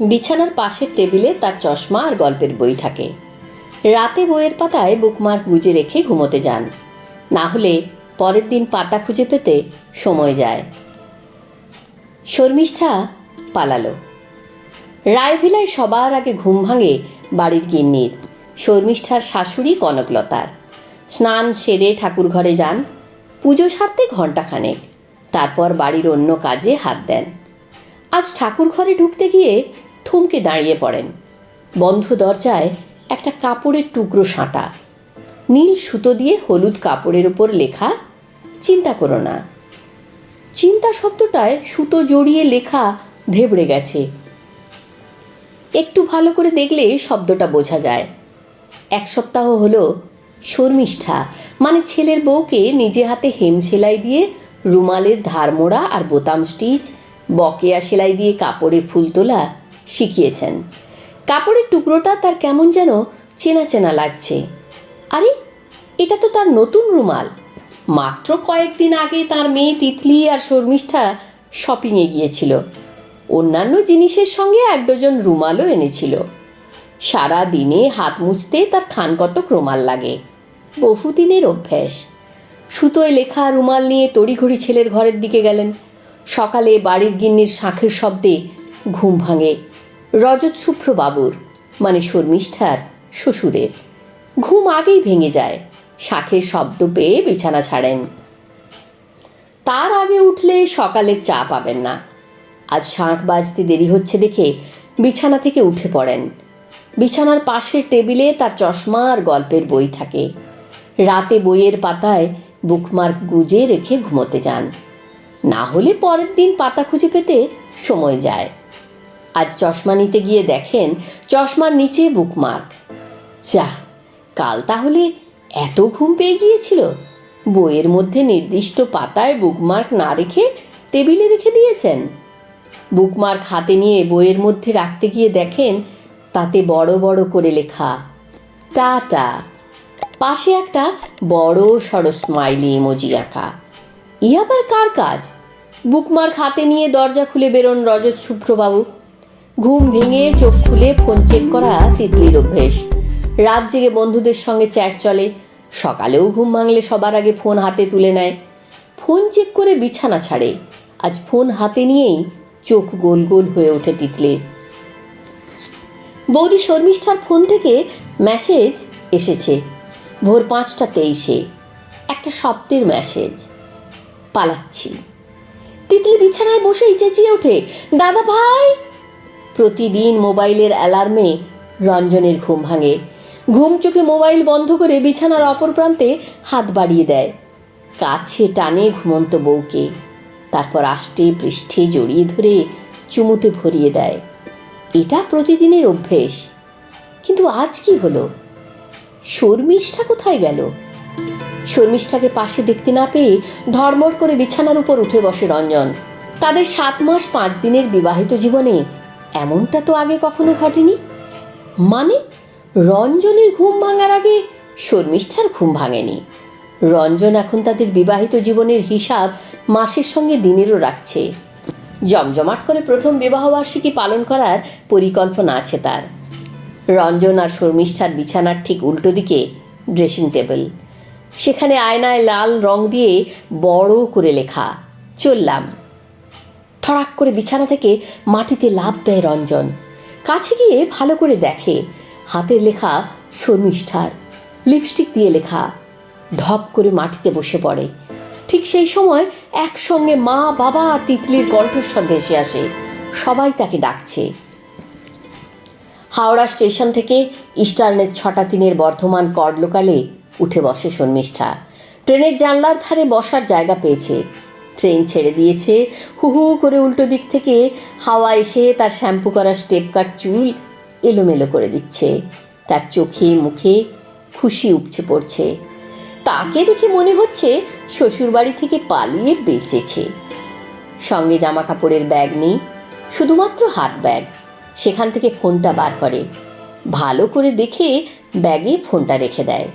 বিছানার পাশের টেবিলে তার চশমা আর গল্পের বই থাকে। রাতে বইয়ের পাতায় বুকমার্ক গুজে রেখে ঘুমোতে যান। না হলে পরের দিন পাতা খুঁজে পেতে সময় যায়। শর্মিষ্ঠা পালালো। রায়ভিলায় সবার আগে ঘুম ভাঙে বাড়ির গিন্নির, শর্মিষ্ঠার শাশুড়ি কনকলতার। স্নান সেরে ঠাকুর ঘরে যান। পুজো সারতে ঘণ্টাখানেক, তারপর বাড়ির অন্য কাজে হাত দেন। আজ ঠাকুর ঘরে ঢুকতে গিয়ে থমকে দাঁড়িয়ে পড়েন। বন্ধ দরজায় একটা কাপড়ের টুকরো সাঁটা। নীল সুতো দিয়ে হলুদ কাপড়ের উপর লেখা, চিন্তা করো না। চিন্তা শব্দটায় সুতো জড়িয়ে লেখা ভেবড়ে গেছে। একটু ভালো করে দেখলে শব্দটা বোঝা যায়। এক সপ্তাহ হলো শর্মিষ্ঠা মানে ছেলের বউকে নিজে হাতে হেম সেলাই দিয়ে রুমালের ধারমোড়া আর বোতাম স্টিচ, বকেয়া সেলাই দিয়ে কাপড়ে ফুল তোলা শিখিয়েছেন। কাপড়ের টুকরোটা তার কেমন যেন চেনা চেনা লাগছে। আরে, এটা তো তার নতুন রুমাল। মাত্র কয়েকদিন আগে তার মেয়ে তিতলি আর শর্মিষ্ঠা শপিংয়ে গিয়েছিল। অন্যান্য জিনিসের সঙ্গে এক ডজন রুমালও এনেছিল। সারা দিনে হাত মুছতে তার খান কতক রুমাল লাগে। বহুদিনের অভ্যেস। সুতোয় লেখা রুমাল নিয়ে তড়িঘড়ি ছেলের ঘরের দিকে গেলেন। সকালে বাড়ির গিন্নির শাঁখের শব্দে ঘুম ভাঙে। রজত শুভ্র বাবুর মানে শর্মিষ্ঠার শ্বশুরের। ঘুম আগেই ভেঙে যায়, শাঁখের শব্দ পেয়ে বিছানা ছাড়েন। তার আগে উঠলে সকালের চা পাবেন না। আজ শাঁখ বাজতে দেরি হচ্ছে দেখে বিছানা থেকে উঠে পড়েন। বিছানার পাশের টেবিলে তার চশমা আর গল্পের বই থাকে। রাতে বইয়ের পাতায় বুকমার্ক গুজে রেখে ঘুমোতে যান। না হলে পরের দিন পাতা খুঁজে পেতে সময় যায়। আজ চশমা নিতে গিয়ে দেখেন চশমার নিচে বুকমার্ক। যা কাল তাহলে এত ঘুম পেয়ে গিয়েছিল? বইয়ের মধ্যে নির্দিষ্ট পাতায় বুকমার্ক না রেখে টেবিলে রেখে দিয়েছেন। বুকমার্ক হাতে নিয়ে বইয়ের মধ্যে রাখতে গিয়ে দেখেন তাতে বড় বড় করে লেখা, টাটা। পাশে একটা বড় সড় স্মাইলি ইমোজি আঁকা, ই আবার কার কাজ? বুকমার্ক হাতে নিয়ে দরজা খুলে বেরোন রজত শুভ্রবাবু ঘুম ভেঙে চোখ খুলে ফোন চেক করা তিতলির অভ্যেস। রাত জেগে বন্ধুদের সঙ্গে চ্যাট চলে। সকালেও ঘুম ভাঙলে সবার আগে ফোন হাতে তুলে নেয়। ফোন চেক করে বিছানা ছাড়ে। আজ ফোন হাতে নিয়েই চোখ গোল গোল হয়ে ওঠে তিতলির। বৌদি শর্মিষ্ঠার ফোন থেকে মেসেজ এসেছে। ভোর পাঁচটা তেইশে। একটা শব্দের মেসেজ। পালাচ্ছি। তিতলি বিছানায় বসেই চেঁচিয়ে ওঠে, দাদা ভাই! প্রতিদিন মোবাইলের অ্যালার্মে রঞ্জনের ঘুম ভাঙে। ঘুম চোখে মোবাইল বন্ধ করে বিছানার অপর প্রান্তে হাত বাড়িয়ে দেয়। কাছে টানে ঘুমন্ত বউকে। তারপর আষ্টে পৃষ্ঠে জড়িয়ে ধরে চুমুতে ভরিয়ে দেয়। এটা প্রতিদিনের অভ্যেস। কিন্তু আজ কি হলো? শর্মিষ্ঠা কোথায় গেল? শর্মিষ্ঠাকে পাশে দেখতে না পেয়ে ধর্মর করে বিছানার উপর উঠে বসে রঞ্জন। তাদের সাত মাস পাঁচ দিনের বিবাহিত জীবনে এমনটা তো আগে কখনো ঘটেনি? মানে রঞ্জনের ঘুম ভাঙার আগে শর্মিষ্ঠার ঘুম ভাঙেনি। রঞ্জন এখন তাদের বিবাহিত জীবনের হিসাব মাসের সঙ্গে দিনেরও রাখছে। জমজমাট করে প্রথম বিবাহবার্ষিকী পালন করার পরিকল্পনা আছে তার। রঞ্জন আর শর্মিষ্ঠার বিছানার ঠিক উল্টো দিকে ড্রেসিং টেবিল। সেখানে আয়নায় লাল রং দিয়ে বড় করে লেখা, চললাম। থড়াক করে বিছানা থেকে মাটিতে লাভ দেয় রঞ্জন। কাছে গিয়ে ভালো করে দেখে। হাতের লেখা শর্মিষ্ঠার। লিপস্টিক দিয়ে লেখা, ঢপ করে মাটিতে বসে পড়ে। ঠিক সেই সময় একসঙ্গে মা, বাবা আর তিতলির কণ্ঠস্বর ভেসে আসে। সবাই তাকে ডাকছে। হাওড়া স্টেশন থেকে ইস্টার্নের ছটা তিনের বর্ধমান কড লোকালে উঠে বসে শর্মিষ্ঠা। ট্রেনের জানলার ধারে বসার জায়গা পেয়েছে। ট্রেন ছেড়ে দিয়েছে। হু হু করে উল্টো দিক থেকে হাওয়া এসে তার শ্যাম্পু করা স্টেপ কাট চুল এলোমেলো করে দিচ্ছে। তার চোখে মুখে খুশি উপচে পড়ছে। তাকে দেখে মনে হচ্ছে শ্বশুরবাড়ি থেকে পালিয়ে বেঁচেছে। সঙ্গে জামা কাপড়ের ব্যাগ নেই, শুধুমাত্র হাত ব্যাগ। সেখান থেকে ফোনটা বার করে। ভালো করে দেখে ব্যাগে ফোনটা রেখে দেয়।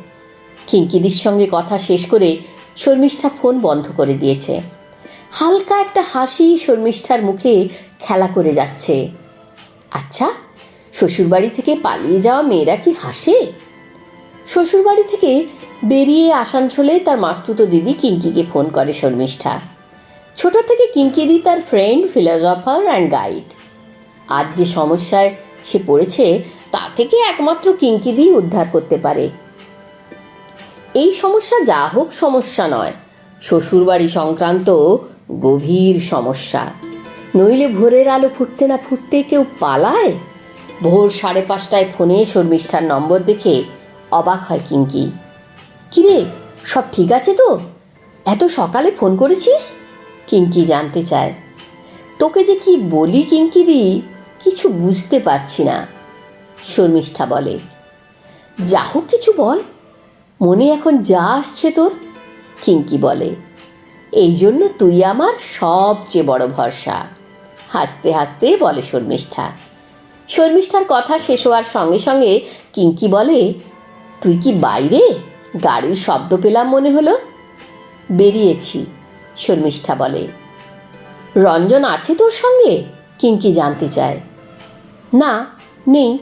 কিঙ্কিদির সঙ্গে কথা শেষ করে শর্মিষ্ঠা ফোন বন্ধ করে দিয়েছে। হালকা একটা হাসি শর্মিষ্ঠার মুখে খেলা করে যাচ্ছে। আচ্ছা শ্বশুরবাড়ি থেকে পালিয়ে যাওয়া মেয়েরা কি হাসে? শ্বশুরবাড়ি থেকে বেরিয়ে আসানসোলে তার মাস্তুতো দিদি কিঙ্কিকে ফোন করে শর্মিষ্ঠা। ছোট থেকে কিঙ্কিদি তার ফ্রেন্ড ফিলোজফার অ্যান্ড গাইড আজ যে সমস্যায় সে পড়েছে, তা থেকে একমাত্র কিঙ্কিদি উদ্ধার করতে পারে। এই সমস্যা যা হোক সমস্যা নয়। শ্বশুরবাড়ি সংক্রান্ত গভীর সমস্যা। নইলে ভোরের আলো ফুটতে না ফুটতে কেউ পালায়? ভোর সাড়ে পাঁচটায় ফোনে শর্মিষ্ঠার নম্বর দেখে অবাক হয় কিঙ্কি। কিরে, সব ঠিক আছে তো? এত সকালে ফোন করেছিস? কিঙ্কি জানতে চায়। তোকে যে কি বলি কিঙ্কিদি কিছু বুঝতে পারছি না। শর্মিষ্ঠা বলে। যা হোক কিছু বল, মনে এখন যা আসছে তোর? কিঙ্কি বলে। এই জন্য তুই আমার সবচেয়ে বড় ভরসা। হাসতে হাসতে বলে শর্মিষ্ঠা। শর্মিষ্ঠার কথা শেষ হওয়ার সঙ্গে সঙ্গে কিঙ্কি বলে, তুই কি বাইরে? গাড়ির শব্দ পেলাম মনে হলো? বেরিয়েছি, শর্মিষ্ঠা বলে। রঞ্জন আছে তোর সঙ্গে? কিঙ্কি জানতে চায়। না, নেই।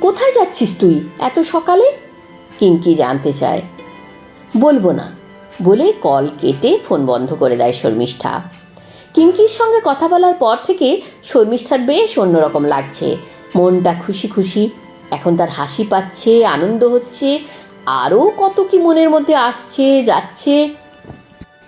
কোথায় যাচ্ছিস তুই এত সকালে? কিঙ্কি জানতে চায়। বলব না। বলে কল কেটে ফোন বন্ধ করে দেয় শর্মিষ্ঠা। কিঙ্কির সঙ্গে কথা বলার পর থেকে শর্মিষ্ঠার বেশ অন্যরকম লাগছে। মনটা খুশি খুশি। এখন তার হাসি পাচ্ছে, আনন্দ হচ্ছে, আরও কত কি মনের মধ্যে আসছে, যাচ্ছে।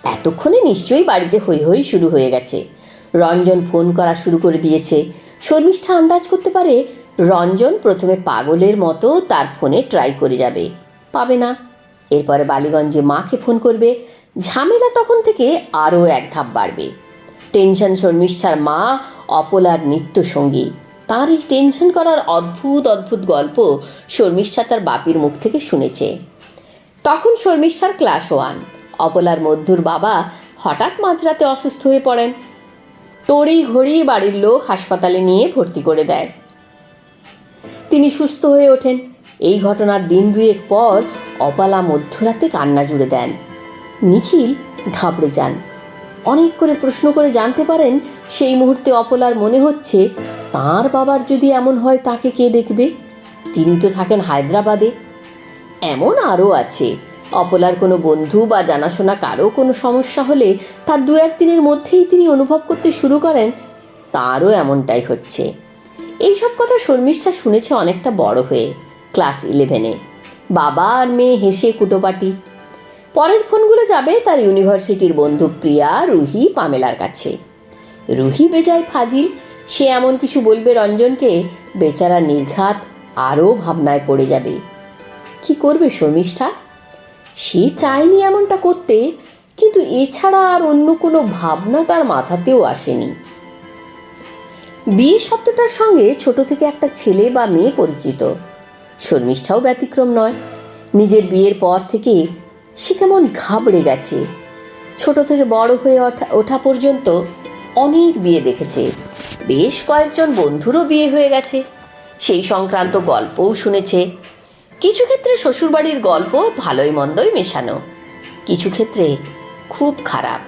এতক্ষণে নিশ্চয়ই বাড়িতে হই হই শুরু হয়ে গেছে। রঞ্জন ফোন করা শুরু করে দিয়েছে। শর্মিষ্ঠা আন্দাজ করতে পারে রঞ্জন প্রথমে পাগলের মতো তার ফোনে ট্রাই করে যাবে। পাবে না। এরপরে বালিগঞ্জে মাকে ফোন করবে, ঝামেলা তখন থেকে আরও এক ধাপ বাড়বে। টেনশন শর্মিষ্ঠার মা অপলার নিত্য সঙ্গী তার এই টেনশন করার অদ্ভুত অদ্ভুত গল্প শর্মিষ্ঠা তার বাপির মুখ থেকে শুনেছে। তখন শর্মিষ্ঠার ক্লাস ওয়ান। অপলার মধ্যুর বাবা হঠাৎ মাঝরাতে অসুস্থ হয়ে পড়েন। তড়ি ঘড়ি বাড়ির লোক হাসপাতালে নিয়ে ভর্তি করে দেয়। তিনি সুস্থ হয়ে ওঠেন। এই ঘটনার দিন দুয়েক পর অপালা মধ্যরাতে কান্না জুড়ে দেন। নিখিল ঘাবড়ে যান। অনেক করে প্রশ্ন করে জানতে পারেন, সেই মুহূর্তে অপলার মনে হচ্ছে, তার বাবার যদি এমন হয় তাকে কে দেখবে? তিনি তো থাকেন হায়দ্রাবাদে। এমন আরও আছে, অপলার কোনো বন্ধু বা জানাশোনা কারও কোনো সমস্যা হলে তার দু একদিনের মধ্যেই তিনি অনুভব করতে শুরু করেন, তারও এমনটাই হচ্ছে। এইসব কথা শর্মিষ্ঠা শুনেছে অনেকটা বড় হয়ে। ক্লাস ইলেভেনে। বাবা আর মেয়ে হেসে কুটোপাটি। পরের ফোনগুলো যাবে তার ইউনিভার্সিটির বন্ধু প্রিয়া, রুহি, পামেলার কাছে। রুহি বেজায় ফাজিল। সে এমন কিছু বলবে রঞ্জনকে, বেচারা নির্ঘাত আরও ভাবনায় পড়ে যাবে। কি করবে শর্মিষ্ঠা? সে চায়নি এমনটা করতে, কিন্তু এছাড়া আর অন্য কোনো ভাবনা তার মাথাতেও আসেনি। বিয়ে শব্দটার সঙ্গে ছোট থেকে একটা ছেলে বা মেয়ে পরিচিত। শর্মিষ্ঠাও ব্যতিক্রম নয়। নিজের বিয়ের পর থেকে সে কেমন ঘাবড়ে গেছে। ছোট থেকে বড় হয়ে ওঠা পর্যন্ত অনেক বিয়ে দেখেছে। বেশ কয়েকজন বন্ধুরও বিয়ে হয়ে গেছে। সেই সংক্রান্ত গল্পও শুনেছে। কিছু ক্ষেত্রে শ্বশুরবাড়ির গল্প ভালোই মন্দই মেশানো। কিছু ক্ষেত্রে খুব খারাপ।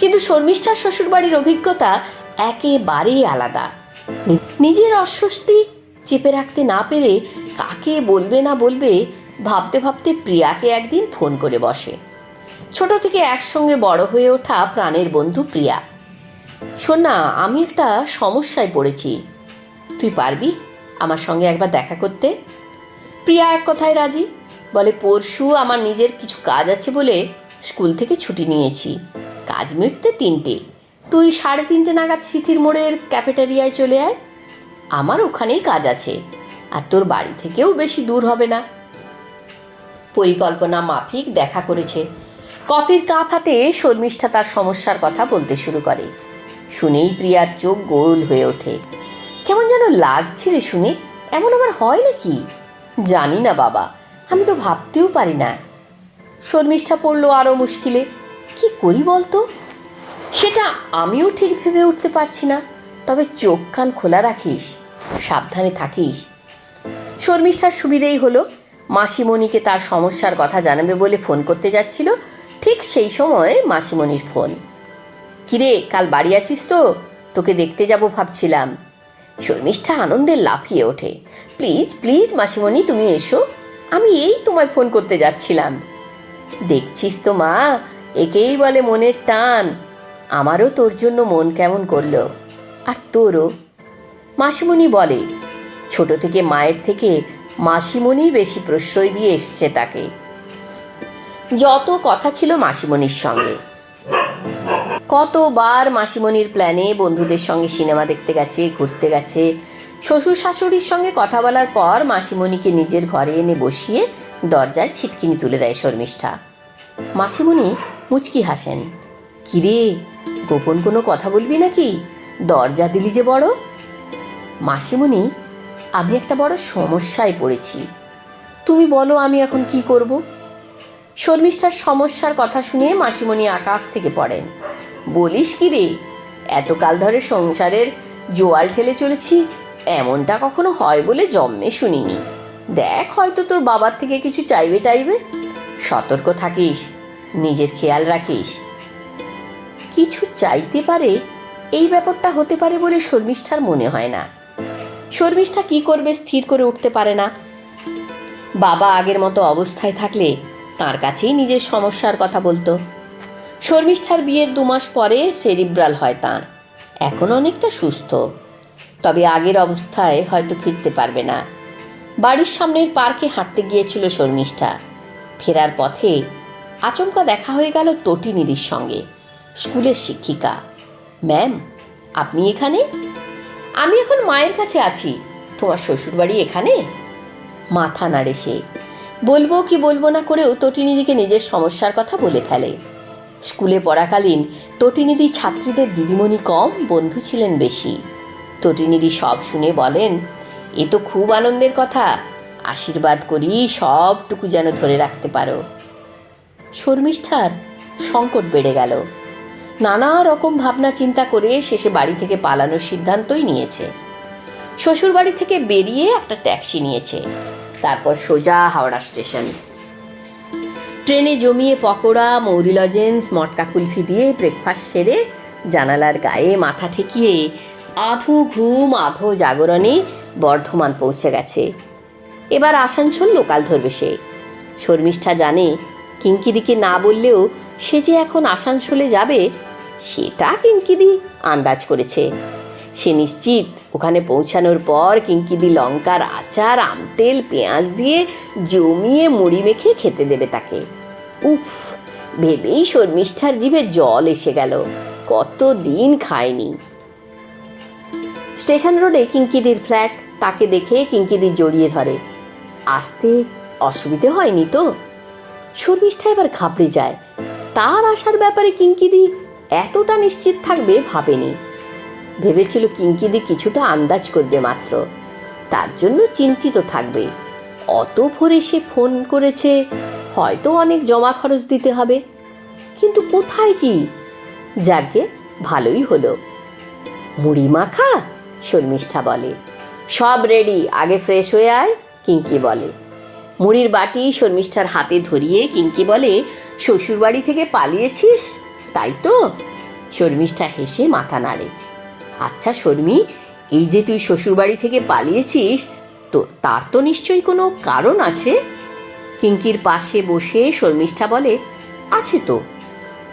কিন্তু শর্মিষ্ঠার শ্বশুরবাড়ির অভিজ্ঞতা একেবারেই আলাদা। নিজের অস্বস্তি চেপে রাখতে না পেরে কাকে বলবে না বলবে ভাবতে ভাবতে প্রিয়াকে একদিন ফোন করে বসে। ছোট থেকে একসঙ্গে বড় হয়ে ওঠা প্রাণের বন্ধু প্রিয়া। শোন আমি একটা সমস্যায় পড়েছি। তুই পারবি আমার সঙ্গে একবার দেখা করতে? প্রিয়া এক কথায় রাজি, বলে, পরশু আমার নিজের কিছু কাজ আছে বলে স্কুল থেকে ছুটি নিয়েছি। কাজ মিটতে তিনটে। তুই সাড়ে তিনটে নাগাদ স্মৃতির মোড়ের ক্যাফেটেরিয়ায় চলে আয়। আমার ওখানেই কাজ আছে। আর তোর বাড়ি থেকেও বেশি দূর হবে না। পরিকল্পনা মাফিক দেখা করেছে। কপির কাপ হাতে শর্মিষ্ঠা তার সমস্যার কথা বলতে শুরু করে। শুনেই প্রিয়ার চোখ গোল হয়ে ওঠে। কেমন যেন লাগছে রে শুনে, এমন আবার হয় নাকি? জানি না বাবা, আমি তো ভাবতেও পারি না। শর্মিষ্ঠা পড়ল আরও মুশকিলে, কি করি বলতো? সেটা আমিও ঠিক ভেবে উঠতে পারছি না। তবে চোখ কান খোলা রাখিস, সাবধানে থাকিস। শর্মিষ্ঠার সুবিধেই হলো। মাসিমণিকে তার সমস্যার কথা জানাবে বলে ফোন করতে যাচ্ছিল। ঠিক সেই সময় মাসিমণির ফোন। কিরে, কাল বাড়ি আছিস তো? তোকে দেখতে যাব ভাবছিলাম। শর্মিষ্ঠা আনন্দে লাফিয়ে ওঠে। প্লিজ প্লিজ মাসিমণি, তুমি এসো। আমি এই তোমায় ফোন করতে যাচ্ছিলাম। দেখছিস তো মা, একেই বলে মনের টান। আমারও তোর জন্য মন কেমন করল। আর তোরও? মাসিমণি বলে ছোট থেকে মায়ের থেকে মাসিমণি বেশি প্রশ্রয় দিয়ে এসছে তাকে। যত কথা ছিল মাসিমণির সঙ্গে। কতবার মাসিমণির প্ল্যানে বন্ধুদের সঙ্গে সিনেমা দেখতে গেছে, ঘুরতে গেছে, শ্বশুর শাশুড়ির সঙ্গে কথা বলার পর মাসিমণিকে নিজের ঘরে এনে বসিয়ে দরজায় ছিটকিনি তুলে দেয় শর্মিষ্ঠা। মাসিমণি মুচকি হাসেন, কিরে, গোপন কোনো কথা বলবি নাকি? দরজা দিলি যে বড়? মাসিমণি আমি একটা বড় সমস্যায় পড়েছি। তুমি বলো আমি এখন কি করব? শর্মিষ্ঠার সমস্যার কথা শুনে মাসিমণি আকাশ থেকে পড়েন। বলিস কি রে, এতকাল ধরে সংসারের জোয়াল ঠেলে চলেছি, এমনটা কখনো হয় বলে জন্মে শুনিনি। দেখ হয়তো তোর বাবার থেকে কিছু চাইবে টাইবে। সতর্ক থাকিস, নিজের খেয়াল রাখিস। কিছু চাইতে পারে, এই ব্যাপারটা হতে পারে বলে শর্মিষ্ঠার মনে হয় না। শর্মিষ্ঠা কি করবে স্থির করে উঠতে পারে না। বাবা আগের মতো অবস্থায় থাকলে তার কাছেই নিজের সমস্যার কথা বলতো। শর্মিষ্ঠার বিয়ের দু মাস পরে সেরিব্রাল হয় তাঁর। এখন অনেকটা সুস্থ। তবে আগের অবস্থায় হয়তো ফিরতে পারবে না। বাড়ির সামনের পার্কে হাঁটতে গিয়েছিল শর্মিষ্ঠা। ফেরার পথে আচমকা দেখা হয়ে গেল তটিনিধির সঙ্গে। স্কুলের শিক্ষিকা, ম্যাম, আপনি এখানে? আমি এখন মায়ের কাছে আছি। তোমার শ্বশুরবাড়ি এখানে? মাথা নাড়ে সে। বলব কি বলব না করেও তটিনিধিকে নিজের সমস্যার কথা বলে ফেলে। স্কুলে পড়াকালীন তটিনিধি ছাত্রীদের দিদিমণি কম, বন্ধু ছিলেন বেশি। তটিনিধি সব শুনে বলেন, এ তো খুব আনন্দের কথা। আশীর্বাদ করি সবটুকু যেন ধরে রাখতে পারো। শর্মিষ্ঠার সংকট বেড়ে গেল। নানা রকম ভাবনা চিন্তা করে শেষে বাড়ি থেকে পালানোর সিদ্ধান্তই নিয়েছে। শ্বশুর বাড়ি থেকে বেরিয়ে একটা ট্যাক্সি নিয়েছে। তারপর সোজা হাওড়া স্টেশন। ট্রেনে জমিয়ে পকোড়া, মৌরি লজেন্স, মটকা কুলফি দিয়ে ব্রেকফাস্ট সেরে জানালার গায়ে মাথা ঠেকিয়ে আধো ঘুম, আধো জাগরণে বর্ধমান পৌঁছে গেছে। এবার আসানসোল লোকাল ধরবে সে। শর্মিষ্ঠা জানে কিঙ্কিদিকে না বললেও সে যে এখন আসানসোলে যাবে সেটা কিঙ্কিদি আন্দাজ করেছে। সে নিশ্চিত ওখানে পৌঁছানোর পর কিঙ্কিদি লঙ্কার আচার আমতেল পেঁয়াজ দিয়ে জমিয়ে মুড়ি মেখে খেতে দেবে তাকে। উফ, ভেবেই শর্মিষ্ঠার জিভে জল এসে গেল। কত দিন খায়নি। স্টেশন রোডে কিঙ্কিদির ফ্ল্যাট, তাকে দেখে কিঙ্কিদি জড়িয়ে ধরে। আসতে অসুবিধে হয়নি তো? শর্মিষ্ঠা এবার ঘাবড়ে যায়। তার আসার ব্যাপারে কিঙ্কিদি এতটা নিশ্চিত থাকবে ভাবেনি। ভেবেছিল কিঙ্কিদি কিছুটা আন্দাজ করবে মাত্র। তার জন্য চিন্তিত থাকবে। অত ভোরে সে ফোন করেছে, হয়তো অনেক জমা খরচ দিতে হবে। কিন্তু কোথায় কি? যাকে ভালোই হলো। মুড়ি মাখা, শর্মিষ্ঠা বলে। সব রেডি, আগে ফ্রেশ হয়ে আয়, কিঙ্কি বলে। মুড়ির বাটি শর্মিষ্ঠার হাতে ধরিয়ে কিঙ্কি বলে, শ্বশুরবাড়ি থেকে পালিয়েছিস? তাই তো? শর্মিষ্ঠা হেসে মাথা নাড়ে। আচ্ছা শর্মি, এই যে তুই শ্বশুরবাড়ি থেকে পালিয়েছিস, তো তার তো নিশ্চয়ই কোনো কারণ আছে? কিঙ্কির পাশে বসে শর্মিষ্ঠা বলে, আছে তো।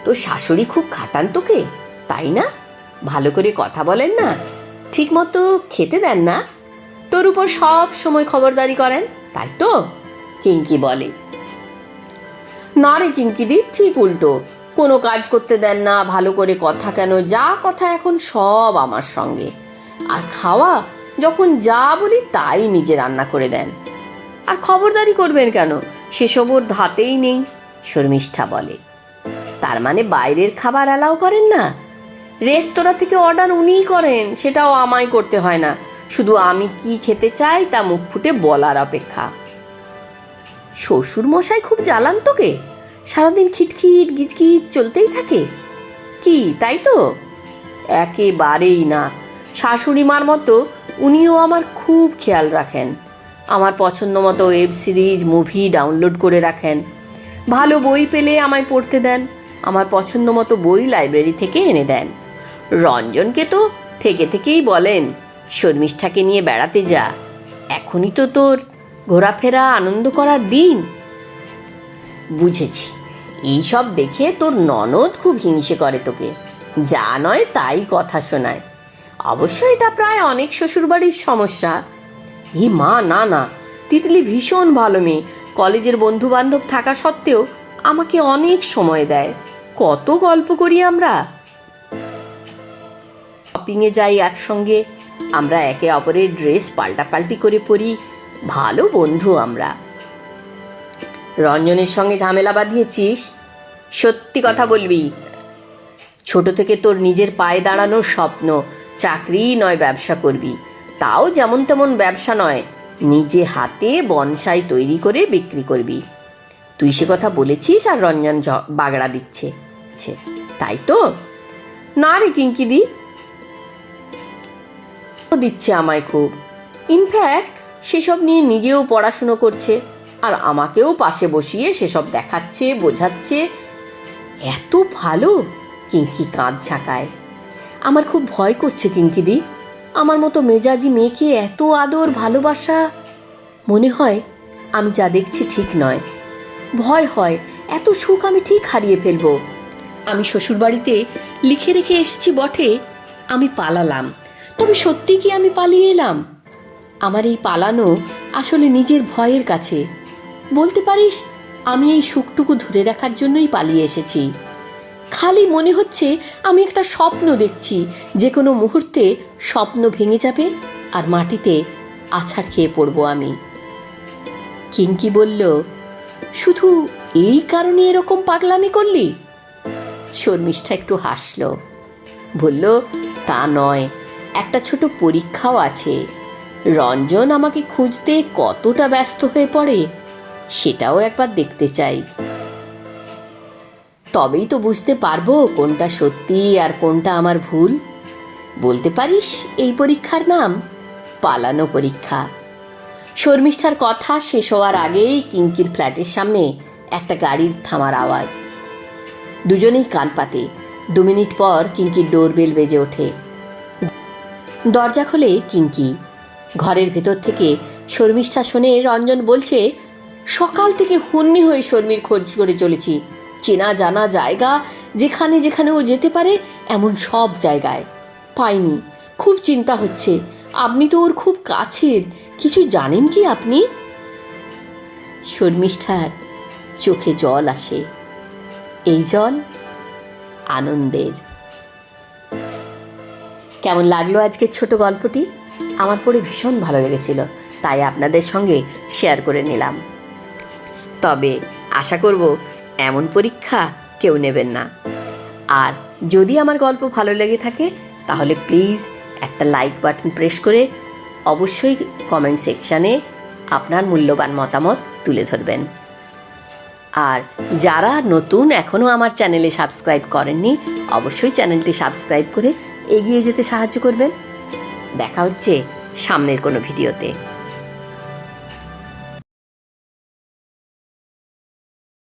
তো শাশুড়ি খুব খাটান তোকে, তাই না? ভালো করে কথা বলেন না ঠিক মতো খেতে দেন না। তোর উপর সব সময় খবরদারি করেন, তাই তো? কিঙ্কি বলে। না রে কিঙ্কিদি ঠিক উল্টো। কোনো কাজ করতে দেন না, ভালো করে কথা কেন? যা কথা এখন সব আমার সঙ্গে। আর খাওয়া, যখন যা বলি তাই নিজে রান্না করে দেন। আর খবরদারি করবেন কেন? সেসব ওর ধাতেই নেই, শর্মিষ্ঠা বলে। তার মানে বাইরের খাবার অ্যালাও করেন না? রেস্তোরাঁ থেকে অর্ডার উনিই করেন, সেটাও আমায় করতে হয় না। শুধু আমি কি খেতে চাই তা মুখ ফুটে বলার অপেক্ষা। শ্বশুর মশাই খুব জ্বালান তোকে? সারাদিন খিটখিট, গিজগিজ চলতেই থাকে। কি, তাই তো? একেবারেই না। শাশুড়ি মার মতো উনিও আমার খুব খেয়াল রাখেন। আমার পছন্দ মতো ওয়েব সিরিজ, মুভি ডাউনলোড করে রাখেন। ভালো বই পেলে আমায় পড়তে দেন। আমার পছন্দ মতো বই লাইব্রেরি থেকে এনে দেন। রঞ্জনকে তো থেকে থেকেই বলেন, শর্মিষ্ঠাকে নিয়ে বেড়াতে যা। এখনই তো তোর ঘোরাফেরা আনন্দ করার দিন। বুঝেছি। এই সব দেখে তোর ননদ খুব হিংসে করে তোকে। যা নয় তাই কথা শোনায়। অবশ্য এটা প্রায় অনেক শ্বশুরবাড়ির সমস্যা। ই মা, না না, তিতলি ভীষণ ভালো মেয়ে। কলেজের বন্ধু বান্ধব থাকা সত্ত্বেও আমাকে অনেক সময় দেয়। কত গল্প করি আমরা। শপিংয়ে যাই একসঙ্গে। আমরা একে অপরের ড্রেস পাল্টাপাল্টি করে পরি। ভালো বন্ধু আমরা। রঞ্জনের সঙ্গে ঝামেলা বাঁধিয়েছিস? সত্যি কথা বলবি। ছোট থেকে তোর নিজের পায়ে দাঁড়ানোর স্বপ্ন চাকরি নয় ব্যবসা করবি। তাও যেমন তেমন ব্যবসা নয় নিজে হাতে বনসাই তৈরি করে বিক্রি করবি। তুই সে কথা বলেছিস আর রঞ্জন বাগড়া দিচ্ছে। তাই তো? না রে কিঙ্কিদি দিচ্ছে আমায় খুব। ইনফ্যাক্ট সেসব নিয়ে নিজেও পড়াশুনো করছে। আর আমাকেও পাশে বসিয়ে সেসব দেখাচ্ছে, বোঝাচ্ছে। এত ভালো? কিঙ্কি কাঁধ ঝাঁকায়। আমার খুব ভয় করছে কিঙ্কিদি আমার মতো মেজাজি মেয়েকে এত আদর, ভালোবাসা। মনে হয় আমি যা দেখছি ঠিক নয়। ভয় হয়, এত সুখ আমি ঠিক হারিয়ে ফেলব। আমি শ্বশুরবাড়িতে লিখে রেখে এসেছি বটে, আমি পালালাম। তবে সত্যি কি আমি পালিয়ে এলাম? আমার এই পালানো আসলে নিজের ভয়ের কাছে। বলতে পারিস, আমি এই সুখটুকু ধরে রাখার জন্যই পালিয়ে এসেছি। খালি মনে হচ্ছে আমি একটা স্বপ্ন দেখছি, যে কোনো মুহূর্তে স্বপ্ন ভেঙে যাবে আর মাটিতে আছাড় খেয়ে পড়ব আমি। কিঙ্কি বলল, শুধু এই কারণে এরকম পাগলামি করলি? শর্মিষ্ঠা একটু হাসল, বলল, তা নয়, একটা ছোট পরীক্ষাও আছে। রঞ্জন আমাকে খুঁজতে কতটা ব্যস্ত হয়ে পড়ে সেটাও একবার দেখতে চাই। তবেই তো বুঝতে পারব কোনটা সত্যি আর কোনটা আমার ভুল। বলতে পারিস, এই পরীক্ষার নাম পালানো পরীক্ষা। শর্মিষ্ঠার কথা শেষ হওয়ার আগেই কিঙ্কির ফ্ল্যাটের সামনে একটা গাড়ির থামার আওয়াজ। দুজনেই কান পাতে। দু মিনিট পর কিঙ্কির ডোরবেল বেজে ওঠে। দরজা খোলে কিঙ্কি। ঘরের ভেতর থেকে শর্মিষ্ঠা শুনে রঞ্জন বলছে সকাল থেকে হন্যে হয়ে শর্মির খোঁজ করে চলেছি। চেনা জানা জায়গা, যেখানে যেখানে ও যেতে পারে, এমন সব জায়গায়। পাইনি, খুব চিন্তা হচ্ছে। আপনি তো ওর খুব কাছের। কিছু জানেন কি আপনি? শর্মিষ্ঠার চোখে জল আসে। এই জল আনন্দের। কেমন লাগল আজকের ছোট গল্পটি? আমার পড়ে ভীষণ ভালো লেগেছিল, তাই আপনাদের সঙ্গে শেয়ার করে নিলাম। তবে আশা করব এমন পরীক্ষা কেউ নেবেন না। আর যদি আমার গল্প ভালো লেগে থাকে, তাহলে প্লিজ একটা লাইক বাটন প্রেস করে অবশ্যই কমেন্ট সেকশানে আপনার মূল্যবান মতামত তুলে ধরবেন। আর যারা নতুন এখনও আমার চ্যানেলে সাবস্ক্রাইব করেননি, অবশ্যই চ্যানেলটি সাবস্ক্রাইব করে এগিয়ে যেতে সাহায্য করবেন। দেখা হচ্ছে সামনের কোনো ভিডিওতে।